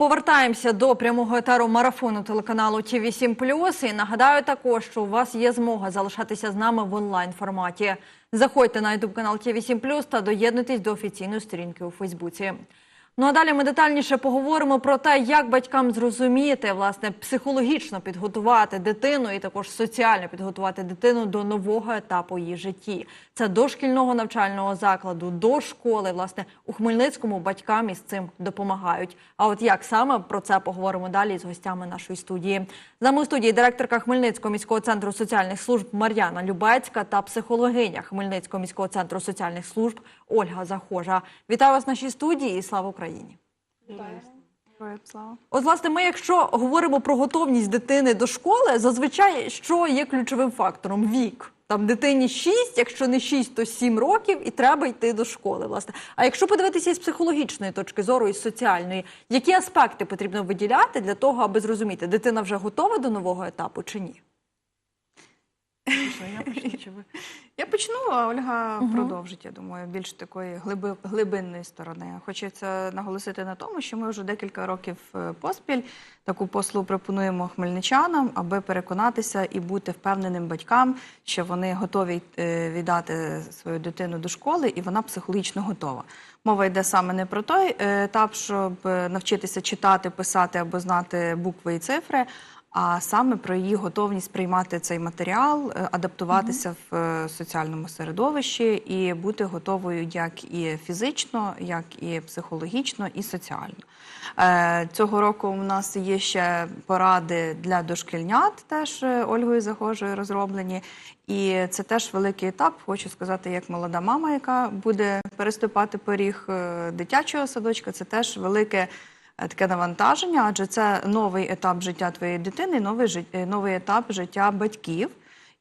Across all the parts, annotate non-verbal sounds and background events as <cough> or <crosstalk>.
Повертаємося до прямого етеру марафону телеканалу Ті 7 І нагадаю також, що у вас є змога залишатися з нами в онлайн форматі. Заходьте на ютуб канал Ті 7 та доєднуйтесь до офіційної сторінки у Фейсбуці. Ну а далі ми детальніше поговоримо про те, як батькам зрозуміти, власне, психологічно підготувати дитину і також соціально підготувати дитину до нового етапу її житті. Це до шкільного навчального закладу, до школи. Власне, у Хмельницькому батькам із цим допомагають. А от як саме про це поговоримо далі з гостями нашої студії. З нами у студії директорка Хмельницького міського центру соціальних служб Мар'яна Любецька та психологиня Хмельницького міського центру соціальних служб Ольга Захожа. Вітаю вас в нашій студії і слава Україні! Слава. От, власне, ми, якщо говоримо про готовність дитини до школи, зазвичай що є ключовим фактором? Вік. Там дитині 6, якщо не 6, то 7 років, і треба йти до школи. Власне. А якщо подивитися із психологічної точки зору, і соціальної, які аспекти потрібно виділяти для того, аби зрозуміти, дитина вже готова до нового етапу чи ні? Що, я почну, чи ви? Я почну, а Ольга продовжить, я думаю, більш такої глиби, глибинної сторони. Хочеться наголосити на тому, що ми вже декілька років е, поспіль таку послугу пропонуємо хмельничанам, аби переконатися і бути впевненим батькам, що вони готові е, віддати свою дитину до школи, і вона психологічно готова. Мова йде саме не про той е, етап, щоб навчитися читати, писати або знати букви і цифри, а саме про її готовність приймати цей матеріал, е, адаптуватися в е, соціальному середовищі і бути готовою як і фізично, як і психологічно, і соціально. Е, Цього року у нас є ще поради для дошкільнят, теж Ольгою Загожою розроблені. І це теж великий етап. Хочу сказати, як молода мама, яка буде переступати поріг дитячого садочка, це теж велике таке навантаження, адже це новий етап життя твоєї дитини, новий, жит- е, етап життя батьків.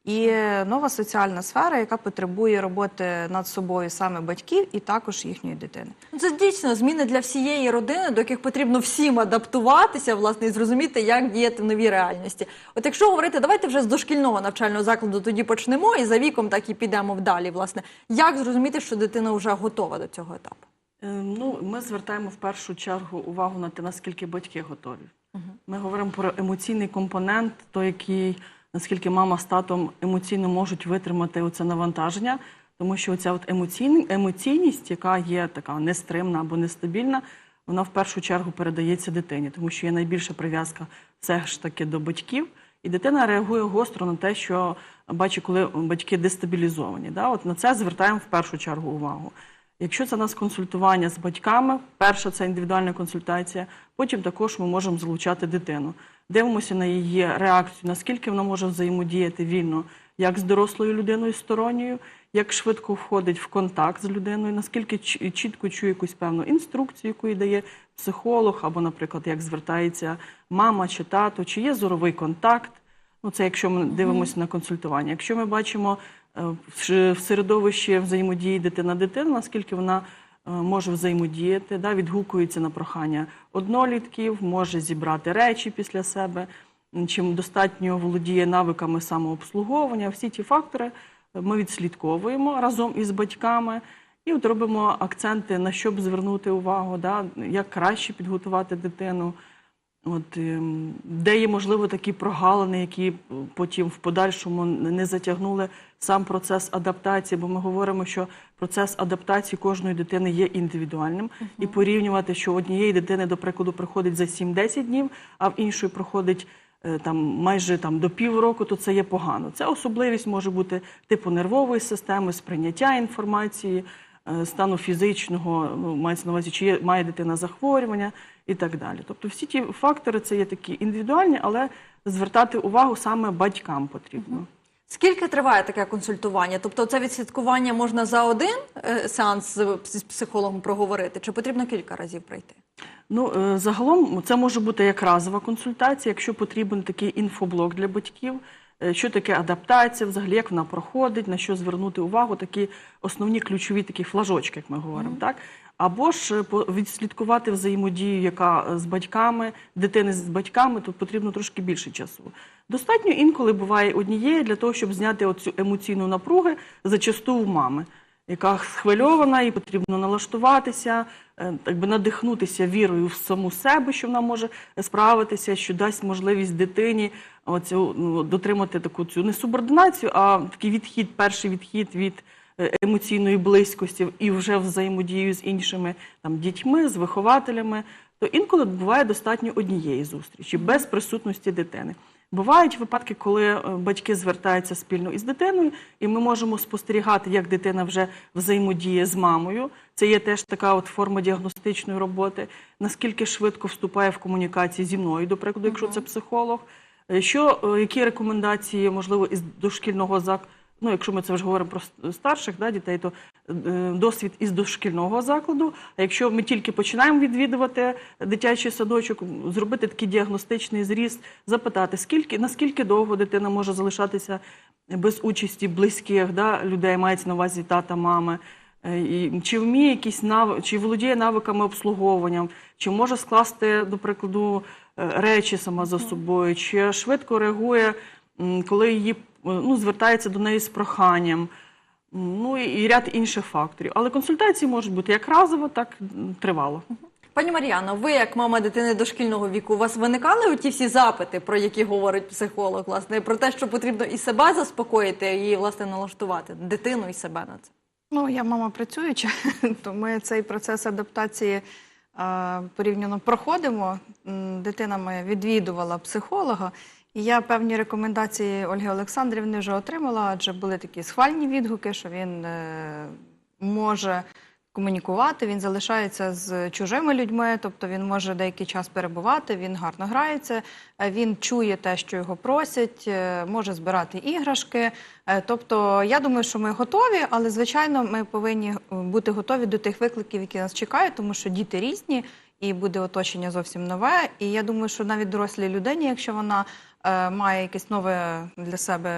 І нова соціальна сфера, яка потребує роботи над собою саме батьків і також їхньої дитини. Ну, Це дійсно зміни для всієї родини, до яких потрібно всім адаптуватися, власне, і зрозуміти, як діяти в новій реальності. От якщо говорити, давайте вже з дошкільного навчального закладу тоді почнемо, і за віком так і підемо вдалі. Власне, як зрозуміти, що дитина вже готова до цього етапу? Е, Ну, ми звертаємо в першу чергу увагу на те, наскільки батьки готові. Ми говоримо про емоційний компонент, той, який наскільки мама з татом емоційно можуть витримати оце навантаження, тому що ця от емоційні, емоційність, яка є така нестримна або нестабільна, вона в першу чергу передається дитині, тому що є найбільша прив'язка все ж таки до батьків. І дитина реагує гостро на те, що бачить, коли батьки дестабілізовані. Да? От на це звертаємо в першу чергу увагу. Якщо це у нас консультування з батьками, перша це індивідуальна консультація, потім також ми можемо залучати дитину. Дивимося на її реакцію, наскільки вона може взаємодіяти вільно, як з дорослою людиною сторонньою, як швидко входить в контакт з людиною, наскільки чітко чує якусь певну інструкцію, яку дає психолог, або, наприклад, як звертається мама чи тато, чи є зоровий контакт. Ну, це якщо ми дивимося на консультування. Якщо ми бачимо в ш- середовищі взаємодії дитина-дитина, наскільки вона е, може взаємодіяти, да, відгукується на прохання однолітків, може зібрати речі після себе, чим достатньо володіє навиками самообслуговування. Всі ті фактори е, ми відслідковуємо разом із батьками. І от робимо акценти, на що б звернути увагу, да, як краще підготувати дитину. От, ем, де є, можливо, такі прогалини, які потім в подальшому не затягнули сам процес адаптації, бо ми говоримо, що процес адаптації кожної дитини є індивідуальним. І порівнювати, що однієї дитини, до прикладу, приходить за 7-10 днів, а в іншої проходить е, там майже там до півроку, то це є погано. Це особливість може бути типу нервової системи, сприйняття інформації, е, стану фізичного, ну, мається на увазі, чи є, має дитина захворювання і так далі. Тобто всі ті фактори це є такі індивідуальні, але звертати увагу саме батькам потрібно. Скільки триває таке консультування? Тобто, це відслідкування можна за один е, сеанс з психологом проговорити, чи потрібно кілька разів пройти? Ну, е, загалом це може бути як разова консультація, якщо потрібен такий інфоблок для батьків. е, Що таке адаптація, взагалі як вона проходить, на що звернути увагу, такі основні ключові такі флажочки, як ми говоримо, так? Або ж е, відслідкувати взаємодію, яка е, з батьками, дитини з батьками, тут потрібно трошки більше часу. Достатньо інколи буває однієї для того, щоб зняти оцю емоційну напругу зачасту у мами. яка схвильована, і потрібно налаштуватися, е, так би надихнутися вірою в саму себе, що вона може справитися, що дасть можливість дитині оцю, ну, дотримати таку цю не субординацію, а такий відхід, перший відхід від емоційної близькості і вже взаємодію з іншими там дітьми, з вихователями, то інколи буває достатньо однієї зустрічі без присутності дитини. Бувають випадки, коли е, батьки звертаються спільно із дитиною, і ми можемо спостерігати, як дитина вже взаємодіє з мамою. Це є теж така от форма діагностичної роботи. Наскільки швидко вступає в комунікації зі мною, до прикладу, якщо це психолог. Е, Що е, які рекомендації можливо із дошкільного закладу? Ну, якщо ми це вже говоримо про старших да, дітей, то е, досвід із дошкільного закладу. А якщо ми тільки починаємо відвідувати дитячий садочок, зробити такий діагностичний зріз, запитати, скільки наскільки довго дитина може залишатися без участі близьких да, людей, мається на увазі тата, мами. Е, І чи вміє якісь нав... чи володіє навиками обслуговування, чи може скласти, до прикладу, е, речі сама за собою, чи швидко реагує, коли її ну, звертається до неї з проханням, ну і, і ряд інших факторів. Але консультації можуть бути як разово, так тривало. Пані Мар'яно, ви як мама дитини дошкільного віку, у вас виникали ті всі запити, про які говорить психолог, власне, про те, що потрібно і себе заспокоїти, і власне налаштувати дитину і себе на це. Ну, я мама працююча, <laughs> то ми цей процес адаптації е, порівняно проходимо. Дитина моя відвідувала психолога, я певні рекомендації Ольги Олександрівни вже отримала, адже були такі схвальні відгуки, що він е, може комунікувати, він залишається з чужими людьми, тобто він може деякий час перебувати, він гарно грається, е, він чує те, що його просять, е, може збирати іграшки. Тобто, я думаю, що ми готові, але звичайно, ми повинні бути готові до тих викликів, які нас чекають, тому що діти різні. І буде оточення зовсім нове. І я думаю, що навіть дорослій людині, якщо вона має якесь нове для себе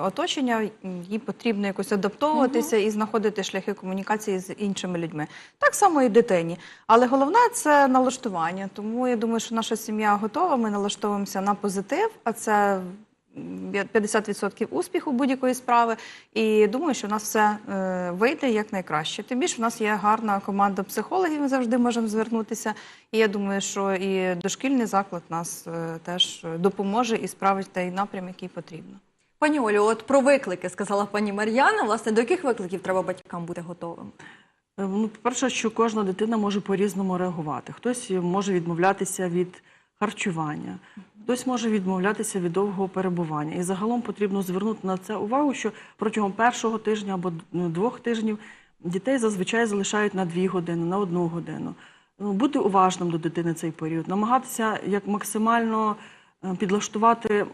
оточення, їй потрібно якось адаптовуватися і знаходити шляхи комунікації з іншими людьми. Так само і дитині. Але головне це налаштування. Тому я думаю, що наша сім'я готова. Ми налаштовуємося на позитив, а це 50% успіху будь-якої справи. І думаю, що у нас все е, вийде як найкраще. Тим більше в нас є гарна команда психологів. Ми завжди можемо звернутися. І я думаю, що і дошкільний заклад нас е, теж допоможе і справить той напрям, який потрібно. Пані Олю, от про виклики сказала пані Мар'яна. Власне, до яких викликів треба батькам бути готовим? Е, Ну, по-перше, що кожна дитина може по-різному реагувати. Хтось може відмовлятися від харчування, хтось може відмовлятися від довгого перебування. І загалом потрібно звернути на це увагу, що протягом першого тижня або ну, двох тижнів дітей зазвичай залишають на дві години, на одну годину. Ну, Бути уважним до дитини цей період, намагатися як максимально е, підлаштувати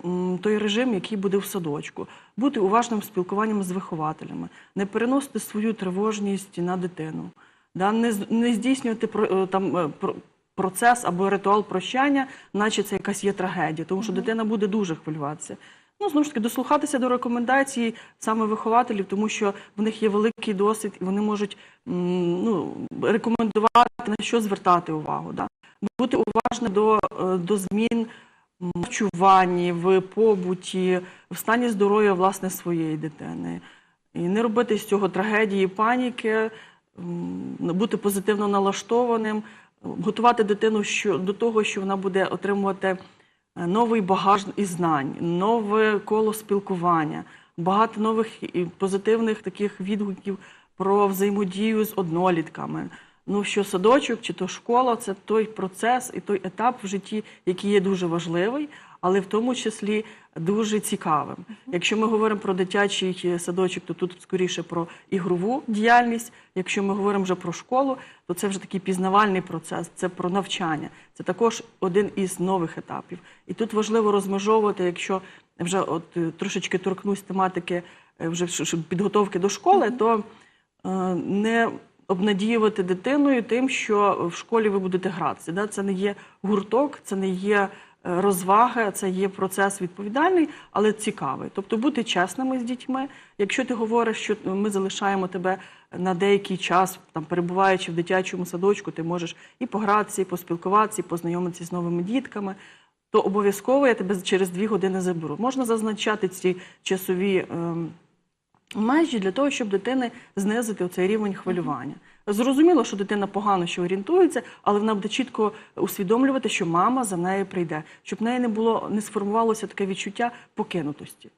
той режим, який буде в садочку, бути уважним спілкуванням з вихователями, не переносити свою тривожність на дитину, да, не, не здійснювати е, там, е, процес або ритуал прощання, наче це якась є трагедія, тому що дитина буде дуже хвилюватися. Ну, знову ж таки, дослухатися до рекомендацій саме вихователів, тому що в них є великий досвід, і вони можуть ну, рекомендувати, на що звертати увагу. Да? Бути уважним до, е, до змін в харчуванні, в побуті, в стані здоров'я власне своєї дитини. І не робити з цього трагедії, паніки, бути позитивно налаштованим, готувати дитину що, до того, що вона буде отримувати е, новий багаж і знань, нове коло спілкування, багато нових і позитивних таких відгуків про взаємодію з однолітками. Ну, що садочок чи то школа це той процес і той етап в житті, який є дуже важливий, але в тому числі дуже цікавим. Якщо ми говоримо про дитячий е, садочок, то тут скоріше про ігрову діяльність. Якщо ми говоримо вже про школу, то це вже такий пізнавальний процес, це про навчання. Це також один із нових етапів. І тут важливо розмежовувати, якщо вже от е, трошечки торкнусь тематики е, вже підготовки до школи, то е, не обнадіювати дитиною тим, що в школі ви будете гратися. Да? Це не є гурток, це не є е, розвага, це є процес відповідальний, але цікавий. Тобто бути чесними з дітьми. Якщо ти говориш, що ми залишаємо тебе на деякий час, там перебуваючи в дитячому садочку, ти можеш і погратися, і поспілкуватися, і познайомитися з новими дітками. То обов'язково я тебе через дві години заберу. Можна зазначати ці часові ем, межі для того, щоб дитини знизити цей рівень хвилювання. Зрозуміло, що дитина погано ще орієнтується, але вона буде чітко усвідомлювати, що мама за нею прийде, щоб в неї не було не сформувалося таке відчуття покинутості.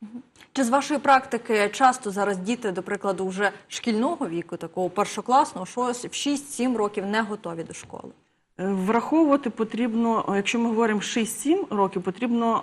Чи з вашої практики часто зараз діти, до прикладу, вже шкільного віку, такого першокласного, щось в 6-7 років не готові до школи? Е, Враховувати потрібно, е, якщо ми говоримо 6-7 років, потрібно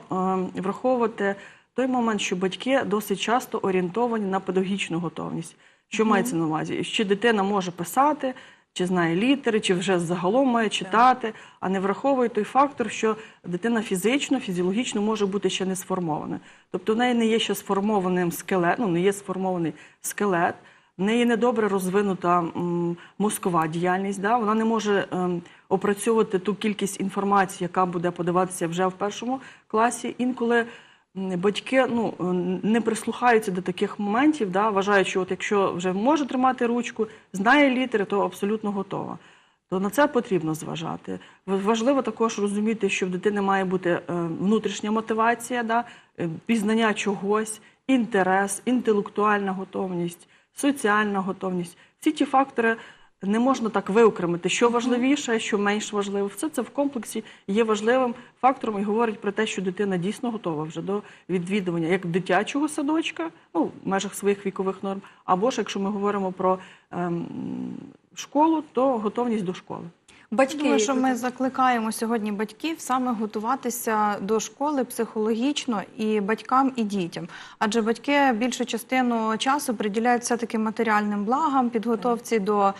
е, враховувати той момент, що батьки досить часто орієнтовані на педагогічну готовність. Що мається на увазі? Чи дитина може писати, чи знає літери, чи вже загалом має читати, а не враховує той фактор, що дитина фізично, фізіологічно може бути ще не сформована. Тобто в неї не є ще сформованим скелет, ну не є сформований скелет, в неї недобре розвинута м, мозкова діяльність, да? вона не може ем, опрацьовувати ту кількість інформації, яка буде подаватися вже в першому класі. Інколи м, батьки ну, е, не прислухаються до таких моментів, да? вважають, що от якщо вже може тримати ручку, знає літери, то абсолютно готова. То на це потрібно зважати. Важливо також розуміти, що в дитини має бути е, внутрішня мотивація, да? е, пізнання чогось, інтерес, інтелектуальна готовність, соціальна готовність. Всі ті фактори не можна так виокремити, що важливіше, що менш важливо. Все це в комплексі є важливим фактором і говорить про те, що дитина дійсно готова вже до відвідування як дитячого садочка, ну в межах своїх вікових норм, або ж якщо ми говоримо про ем, школу, то готовність до школи. Батьки, Думаю, що ми закликаємо сьогодні батьків саме готуватися до школи психологічно і батькам, і дітям. Адже батьки більшу частину часу приділяють все-таки матеріальним благам, підготовці до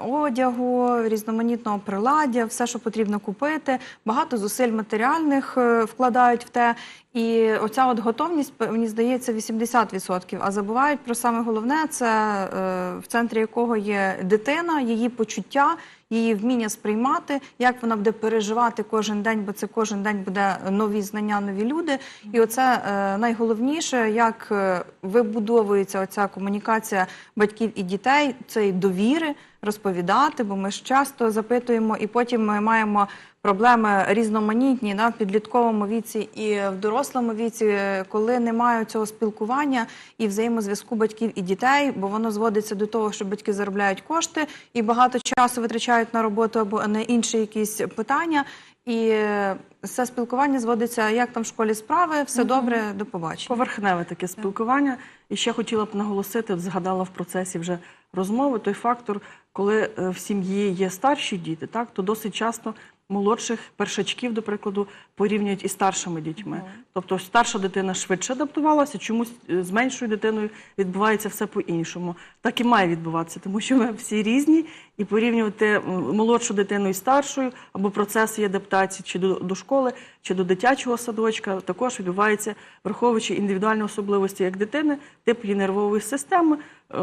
одягу, різноманітного приладдя, все, що потрібно купити. Багато зусиль матеріальних е, вкладають в те. І оця от готовність, мені здається, 80%. А забувають про саме головне, це е, в центрі якого є дитина, її почуття, її вміння сприймати, як вона буде переживати кожен день, бо це кожен день буде нові знання, нові люди. І оце е, найголовніше, як е, вибудовується оця комунікація батьків і дітей, цієї довіри розповідати, бо ми ж часто запитуємо, і потім ми маємо проблеми різноманітні да, в підлітковому віці і в дорослому віці, коли немає цього спілкування і взаємозв'язку батьків і дітей, бо воно зводиться до того, що батьки заробляють кошти і багато часу витрачають на роботу або на інші якісь питання. І е, це спілкування зводиться, як там в школі справи, все добре, до побачення. Поверхневе таке спілкування. І ще хотіла б наголосити, от згадала в процесі вже розмови той фактор, коли е, в сім'ї є старші діти, так то досить часто молодших першачків, до прикладу, порівнюють із старшими дітьми. Тобто старша дитина швидше адаптувалася, чомусь е, з меншою дитиною відбувається все по-іншому. Так і має відбуватися, тому що ми всі різні, і порівнювати молодшу дитину із старшою або процес її адаптації чи до, до школи, чи до дитячого садочка також відбувається, враховуючи індивідуальні особливості як дитини, тип її нервової системи, е,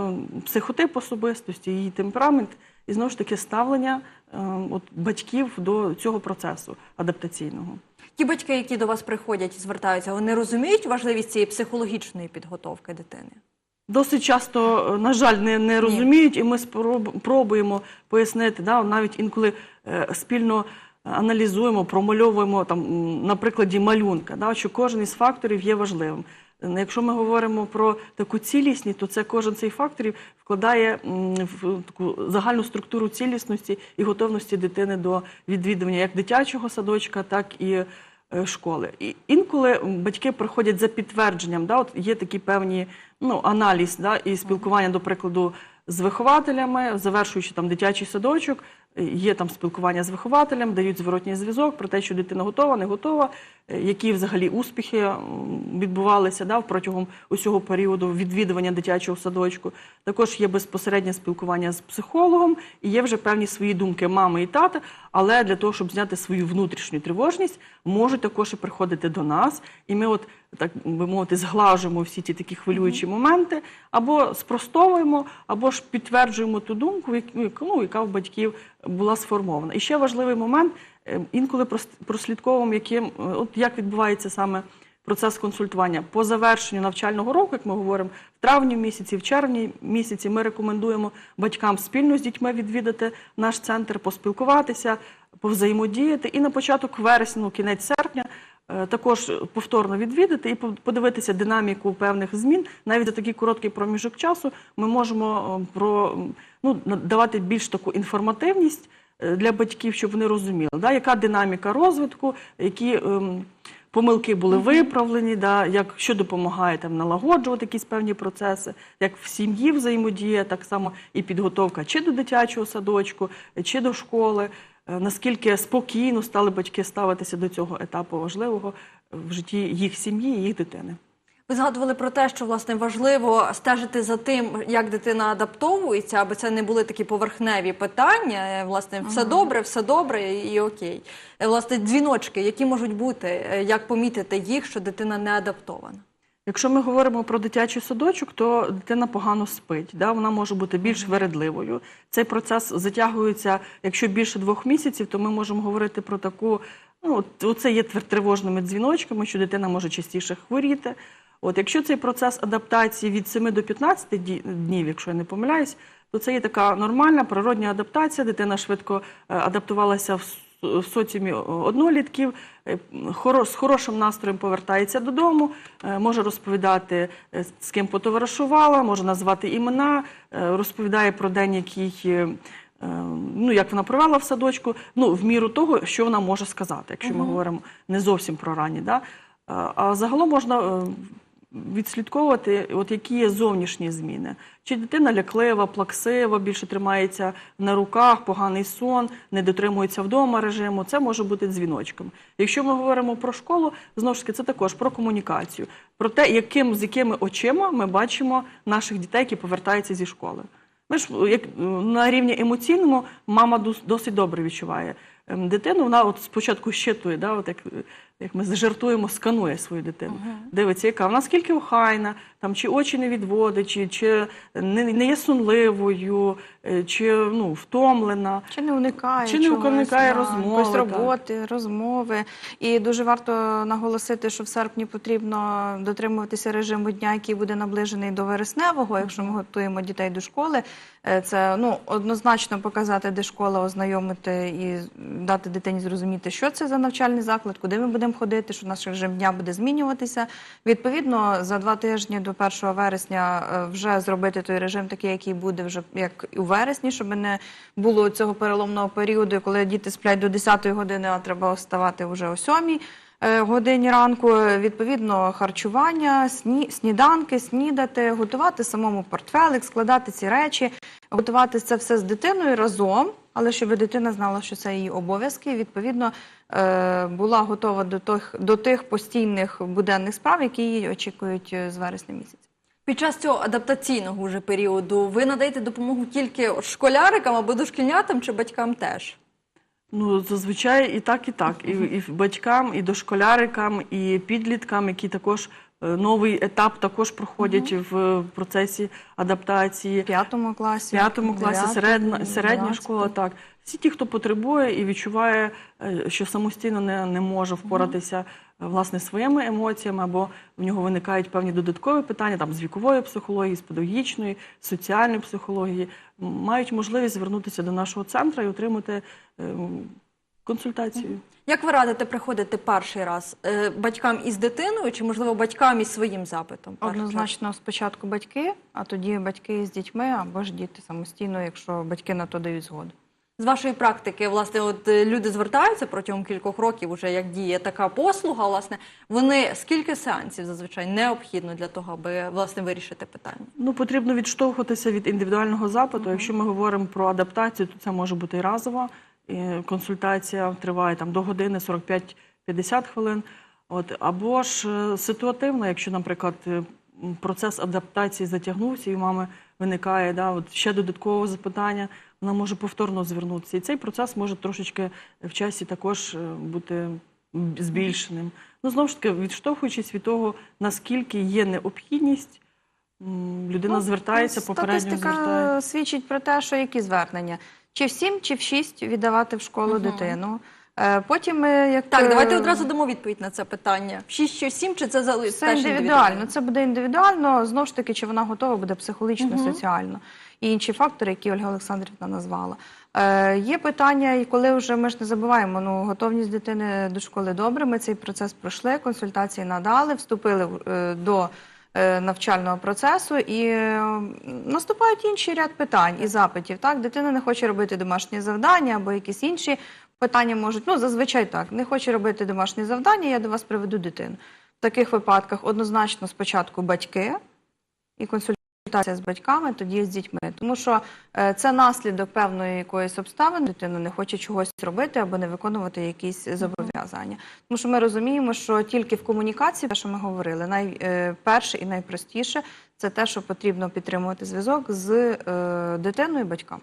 психотип особистості, її темперамент і знову ж таки ставлення е, от, батьків до цього процесу адаптаційного. Ті батьки, які до вас приходять і звертаються, вони розуміють важливість цієї психологічної підготовки дитини? Досить часто, е, на жаль, не, не розуміють, і ми спроб- пробуємо пояснити, да, навіть інколи е, спільно аналізуємо, промальовуємо там, на прикладі малюнка, да, що кожен із факторів є важливим. Е, Якщо ми говоримо про таку цілісність, то це кожен цей факторів вкладає в таку загальну структуру цілісності і готовності дитини до відвідування як дитячого садочка, так і е, школи. І інколи батьки приходять за підтвердженням, да, от є такі певні ну, аналіз да, і спілкування, до прикладу, з вихователями, завершуючи там дитячий садочок, е, є там спілкування з вихователем, дають зворотній зв'язок про те, що дитина готова, не готова, які взагалі успіхи відбувалися да, протягом усього періоду відвідування дитячого садочку. Також є безпосереднє спілкування з психологом і є вже певні свої думки мами і тата, але для того, щоб зняти свою внутрішню тривожність, можуть також і приходити до нас. І ми, от так би мовити, зглажуємо всі ті такі хвилюючі моменти, або спростовуємо, або ж підтверджуємо ту думку, яку- ну, яка в батьків була сформована. І ще важливий момент, е, інколи прос- прослідковуємо, яким, е, от як відбувається саме процес консультування. По завершенню навчального року, як ми говоримо, в травні місяці, в червні місяці ми рекомендуємо батькам спільно з дітьми відвідати наш центр, поспілкуватися, повзаємодіяти. І на початок вересня, ну, кінець серпня, е, також повторно відвідати і по- подивитися динаміку певних змін. Навіть за такий короткий проміжок часу ми можемо е, про ну давати більш таку інформативність для батьків, щоб вони розуміли, да, яка динаміка розвитку, які ем, помилки були виправлені, да, як що допомагає там налагоджувати якісь певні процеси, як в сім'ї взаємодія, так само і підготовка чи до дитячого садочку, чи до школи. Е, Наскільки спокійно стали батьки ставитися до цього етапу важливого в житті їх сім'ї і їх дитини. Ви згадували про те, що власне важливо стежити за тим, як дитина адаптовується, аби це не були такі поверхневі питання. Е, Власне, все добре, все добре і, окей. Е, Власне, дзвіночки, які можуть бути, е, як помітити їх, що дитина не адаптована. Якщо ми говоримо про дитячий садочок, то дитина погано спить, да? вона може бути більш вередливою. Цей процес затягується, якщо більше двох місяців, то ми можемо говорити про таку. Ну, це є тривожними дзвіночками, що дитина може частіше хворіти. От якщо цей процес адаптації від 7 до 15 ді- днів, якщо я не помиляюсь, то це є така нормальна природня адаптація. Дитина швидко е, адаптувалася в соціумі однолітків, е, з хорошим настроєм повертається додому, е, може розповідати, з ким потоваришувала, може назвати імена, розповідає про день, який. Ну, як вона провела в садочку, ну, в міру того, що вона може сказати, якщо ми говоримо не зовсім про ранні. Да? А- загалом можна відслідковувати, от які є зовнішні зміни. Чи дитина ляклива, плаксива, більше тримається на руках, поганий сон, не дотримується вдома режиму. Це може бути дзвіночком. Якщо ми говоримо про школу, знову ж таки, це також про комунікацію, про те, яким з якими очима ми бачимо наших дітей, які повертаються зі школи. Ми ж як на рівні емоційному мама досить добре відчуває ем, дитину. Вона от спочатку щитує, да, от як, як ми жартуємо, сканує свою дитину. Дивиться, яка вона скільки охайна, там чи очі не відводить, чи, чи не, не є сунливою, е, чи ну, втомлена. Чи не уникає, Чи не чогось, уникає да, розмови, якоїсь так. роботи, розмови. І дуже варто наголосити, що в серпні потрібно дотримуватися режиму дня, який буде наближений до вересневого, якщо ми готуємо дітей до школи. Е, Це ну однозначно показати, де школа, ознайомити і дати дитині зрозуміти, що це за навчальний заклад, куди ми будемо ходити, що наш режим дня буде змінюватися. Відповідно, за два тижні до 1 вересня е, вже зробити той режим такий, який буде вже як у вересні, щоб не було цього переломного періоду, коли діти сплять до 10 години, а треба вставати вже о 7 е, годині ранку. Відповідно, харчування, сні, сніданки, снідати, готувати самому портфелик, складати ці речі, готувати це все з дитиною разом, але щоб дитина знала, що це її обов'язки. і, Відповідно, е, була готова до тих, до тих постійних буденних справ, які її очікують е, з вересня місяця. Під час цього адаптаційного вже періоду ви надаєте допомогу тільки школярикам або дошкільнятам чи батькам теж? Ну, зазвичай і так, і так. І, і батькам, і дошколярикам, і підліткам, які також новий етап також проходять в процесі адаптації. В п'ятому класі, В п'ятому класі середня, середня школа, так. Всі ті, хто потребує і відчуває, е, що самостійно не, не може впоратися е, власне своїми емоціями, або в нього виникають певні додаткові питання там з вікової психології, з педагогічної, соціальної психології, мають можливість звернутися до нашого центру і отримати е, консультацію. Як ви радите приходити перший раз Е, батькам із дитиною, чи можливо батькам із своїм запитом? Однозначно спочатку батьки, а тоді батьки з дітьми або ж діти самостійно, якщо батьки на то дають згоду. З вашої практики, власне, от е, люди звертаються протягом кількох років, уже як діє така послуга. Власне, вони скільки сеансів зазвичай необхідно для того, аби власне вирішити питання? Ну, потрібно відштовхуватися від індивідуального запиту. Якщо ми говоримо про адаптацію, то це може бути і разова. Консультація триває там до години 45-50 хвилин. От, або ж е, ситуативно, якщо, наприклад, е, процес адаптації затягнувся, і у мами виникає да, от ще додаткове запитання, вона може повторно звернутися. І цей процес може трошечки в часі також е, бути збільшеним. Ну, знову ж таки, відштовхуючись від того, наскільки є необхідність, людина Ну, звертається, попередньо Статистика звертає. свідчить про те, що які звернення. Чи в сім, чи в шість віддавати в школу Мгм. дитину. Е, Потім, е, як Так, е, давайте одразу дамо відповідь на це питання. В 6 чи 7, чи це. Все теж індивідуально. Це буде індивідуально. Знову ж таки, чи вона готова буде психологічно, соціально. І інші фактори, які Ольга Олександрівна назвала. Е, є питання, і коли вже ми ж не забуваємо, ну готовність дитини до школи добре. Ми цей процес пройшли, консультації надали, вступили в- е, до е, навчального процесу, і е, наступають інший ряд питань і запитів. Так, дитина не хоче робити домашні завдання або якісь інші питання можуть. Ну зазвичай так, не хоче робити домашні завдання. Я до вас приведу дитину. В таких випадках однозначно спочатку батьки і консультація з батьками, тоді з дітьми. Тому що е, це наслідок певної якоїсь обставини. Дитина не хоче чогось робити або не виконувати якісь зобов'язання. Тому що ми розуміємо, що тільки в комунікації, те, що ми говорили, найперше і найпростіше це те, що потрібно підтримувати зв'язок з е, дитиною і батьками.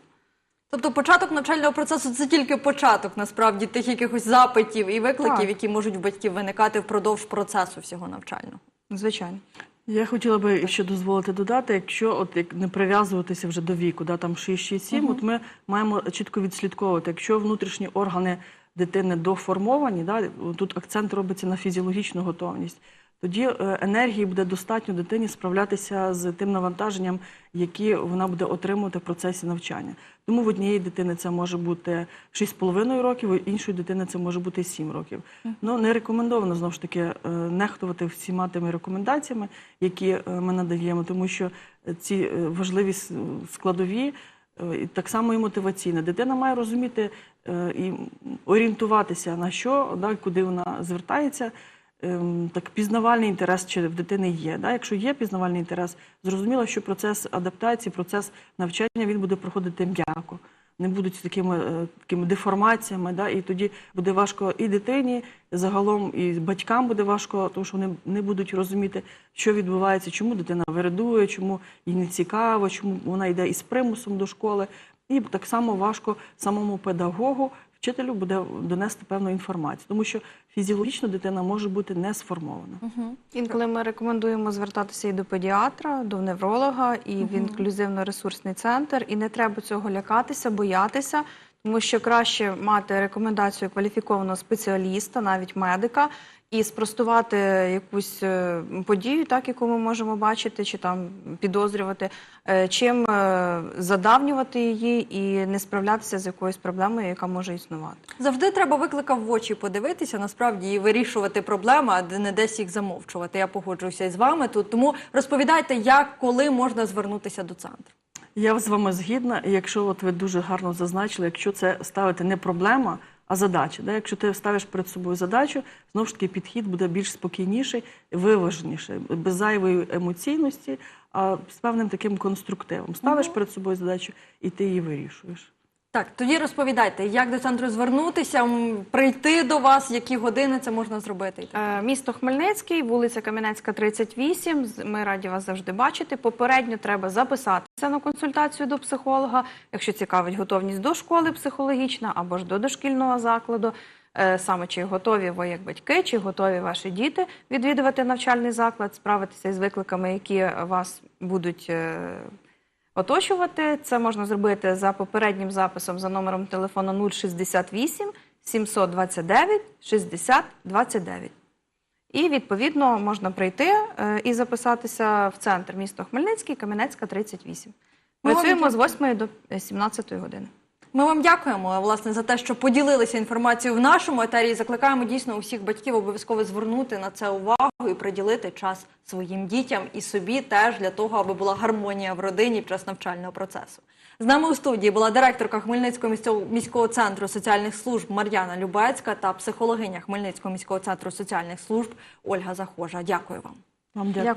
Тобто початок навчального процесу це тільки початок насправді тих якихось запитів і викликів, Так. які можуть в батьків виникати впродовж процесу всього навчального. Звичайно. Я хотіла би ще дозволити додати, якщо от як не прив'язуватися вже до віку, да, там 6-7, от ми маємо чітко відслідковувати, якщо внутрішні органи дитини доформовані, да, тут акцент робиться на фізіологічну готовність. Тоді е, енергії буде достатньо дитині справлятися з тим навантаженням, які вона буде отримувати в процесі навчання. Тому в однієї дитини це може бути 6,5 років, у іншої дитини це може бути 7 років. Ну не рекомендовано знову ж таки е, нехтувати всіма тими рекомендаціями, які е, ми надаємо, тому що ці важливі складові. і Так само і мотиваційне. Дитина має розуміти і орієнтуватися на що, да, куди вона звертається. Ем, Так, пізнавальний інтерес чи в дитини є. Да? Якщо є пізнавальний інтерес, зрозуміло, що процес адаптації, процес навчання він буде проходити м'яко. Не будуть такими, е, такими деформаціями, да? і тоді буде важко і дитині, загалом і батькам буде важко, тому що вони не будуть розуміти, що відбувається, чому дитина вередує, чому їй не цікаво, чому вона йде із примусом до школи. І так само важко самому педагогу, вчителю буде донести певну інформацію, тому що фізіологічно дитина може бути не сформована. Інколи ми рекомендуємо звертатися і до педіатра, до невролога, і в інклюзивно-ресурсний центр. І не треба цього лякатися, боятися, тому що краще мати рекомендацію кваліфікованого спеціаліста, навіть медика, і спростувати якусь е, подію, так яку ми можемо бачити, чи там підозрювати, е, чим е, задавнювати її і не справлятися з якоюсь проблемою, яка може існувати. Завжди треба викликав в очі подивитися, насправді і вирішувати проблеми, а не десь їх замовчувати. Я погоджуюся із вами тут. Тому розповідайте, як коли можна звернутися до центру. Я з вами згідна, і якщо от ви дуже гарно зазначили, якщо це ставити не проблема, а задача. Да? Якщо ти ставиш перед собою задачу, знову ж таки підхід буде більш спокійніший, виваженіший, без зайвої емоційності, а з певним таким конструктивом. Ставиш перед собою задачу, і ти її вирішуєш. Так, тоді розповідайте, як до центру звернутися, м, прийти до вас, які години це можна зробити. і так. Е, Місто Хмельницький, вулиця Кам'янецька, 38. З- Ми раді вас завжди бачити. Попередньо треба записатися на консультацію до психолога, якщо цікавить готовність до школи психологічна або ж до дошкільного закладу. Е, Саме чи готові ви як батьки, чи готові ваші діти відвідувати навчальний заклад, справитися із викликами, які вас будуть е, оточувати. Це можна зробити за попереднім записом за номером телефону 068 729 60 29. І відповідно можна прийти е, і записатися в центр міста Хмельницький, Кам'янецька, 38. Ми Працюємо з дякуємо. 8 до 17 години. Ми вам дякуємо власне за те, що поділилися інформацією в нашому етері. І Закликаємо дійсно усіх батьків обов'язково звернути на це увагу і приділити час своїм дітям і собі теж для того, аби була гармонія в родині під час навчального процесу. З нами у студії була директорка Хмельницького міського- центру соціальних служб Мар'яна Любецька та психологиня Хмельницького міського центру соціальних служб Ольга Захожа. Дякую вам. Вам. Дякую.